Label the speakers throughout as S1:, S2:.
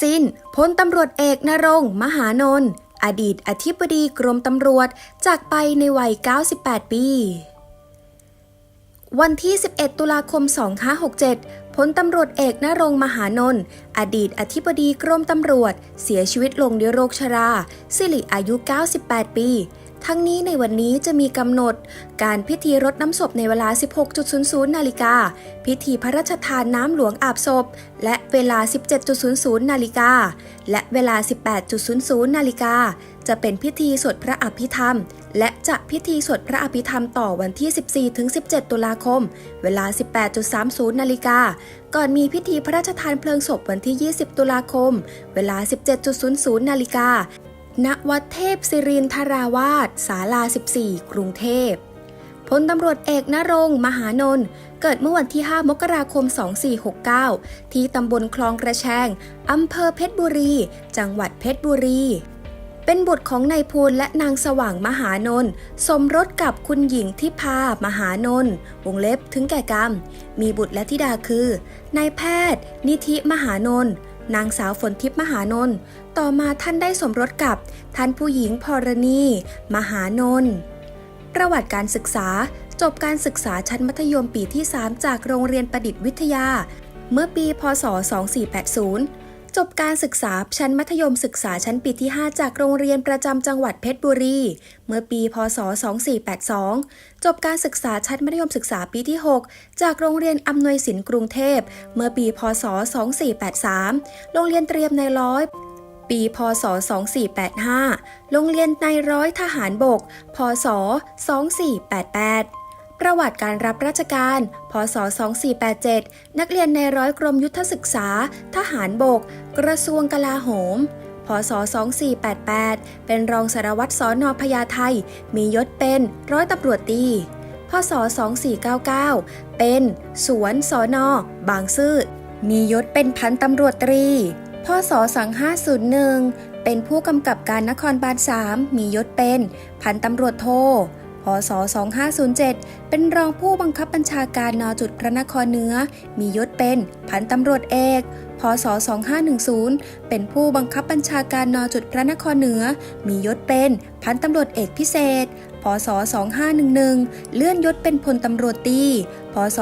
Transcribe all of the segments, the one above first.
S1: สิ้นพลตำรวจเอกนรงมหานนท์อดีตอธิบดีกรมตำรวจจากไปในวัย 98 ปี วันที่ 11 ตุลาคม 2567 พลตำรวจเอกนรงมหานนท์อดีตอธิบดีกรมตำรวจ เสียชีวิตลงด้วยโรคชรา สิริอายุ 98 ปี ทั้งนี้ในวันนี้จะมีกำหนด การพิธีรดน้ำศพในเวลา 16.00 นาฬิกา พิธีพระราชทานน้ำหลวงอาบศพ และเวลา 17.00 นาฬิกา และเวลา 18.00 นาฬิกา จะเป็นพิธีสวดพระอภิธรรม และจะพิธีสวดพระอภิธรรมต่อวันที่ 14-17 ตุลาคม เวลา 18.30 นาฬิกา ก่อนมีพิธีพระราชทานเพลิงศพวันที่ 20 ตุลาคม เวลา 17.00 นาฬิกา ณวัดเทพศิรินทราวาสศาลา 14 กรุงเทพพลตำรวจเอกนรงค์มหานนท์เกิดเมื่อวันที่ 5 มกราคม 2469 ที่ตำบลคลองกระแชงอำเภอเพชรบุรี จังหวัดเพชรบุรี เป็นบุตรของนายภูลและนางสว่างมหานนท์สมรสกับคุณหญิงทิพามหานนท์วงเล็บถึงแก่กรรม มีบุตรและธิดาคือนายแพทย์ นิธิมหานนท์ นางสาวฝนทิพย์มหานนท์ต่อมาท่านได้สมรสกับท่านผู้หญิงพรณี มหานนท์ประวัติการศึกษาจบการศึกษาชั้นมัธยมปีที่ 3 จากโรงเรียนประดิษฐ์วิทยา เมื่อปี พศ 2480 จบการศึกษาชั้นมัธยมศึกษาชั้นปีที่ 5 จากโรงเรียนประจำจังหวัดเพชรบุรี เมื่อปีพศ 2482 จบการศึกษาชั้นมัธยมศึกษาปีที่ 6 จากโรงเรียนอำนวยสินกรุงเทพ เมื่อปีพศ 2483 โรงเรียนเตรียมในร้อยปี พศ 2485 โรงเรียนในร้อยทหารบก พศ 2488 ประวัติการรับราชการ พศ 2487 นักเรียนในร้อยกรมยุทธศึกษา ทหารบก กระทรวงกลาโหม พศ 2488 เป็นรองสารวัตรสอนอพญาไทมียศเป็นร้อยตำรวจตี พศ 2499 เป็น สวนสอนอบางซื่อ มียศเป็นพันตำรวจตรี พศ 2501 เป็นผู้กำกับการนครบาล 3 มียศเป็น พันตำรวจโทพศ 2507 เป็นรองผู้บังคับบัญชาการนจุดพระนครเหนือ มียศเป็นพันตำรวจเอกพศ 2510 เป็นผู้บังคับบัญชาการนจุดพระนครเหนือ มียศเป็นพันตำรวจเอกพิเศษ พศ 2511 เลื่อนยศเป็นพลตำรวจตี พศ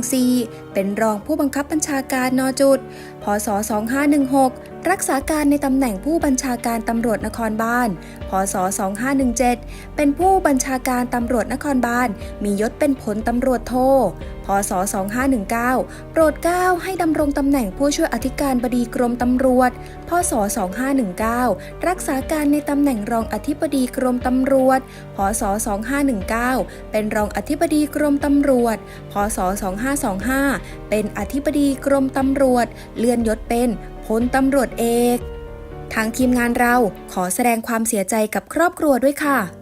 S1: 2514 เป็นรองผู้บังคับบัญชาการนจุด พศ 2516 รักษาการในตำแหน่งผู้บัญชาการตำรวจนครบาล พศ 2517 เป็นผู้บัญชาการตำรวจนครบาล มียศเป็นผลตำรวจโท พศ 2519 โปรดเกล้าให้ดำรงตำแหน่งผู้ช่วยอธิการบดีกรมตำรวจ พศ 2519 รักษาการในตำแหน่งรองอธิบดีกรมตำรวจ พศ 2519 เป็นรองอธิบดีกรมตำรวจ พศ 2525 เป็นอธิบดีกรมตำรวจ เลื่อนยศเป็นพลตำรวจเอก ทางทีมงานเราขอแสดงความเสียใจกับครอบครัวด้วยค่ะ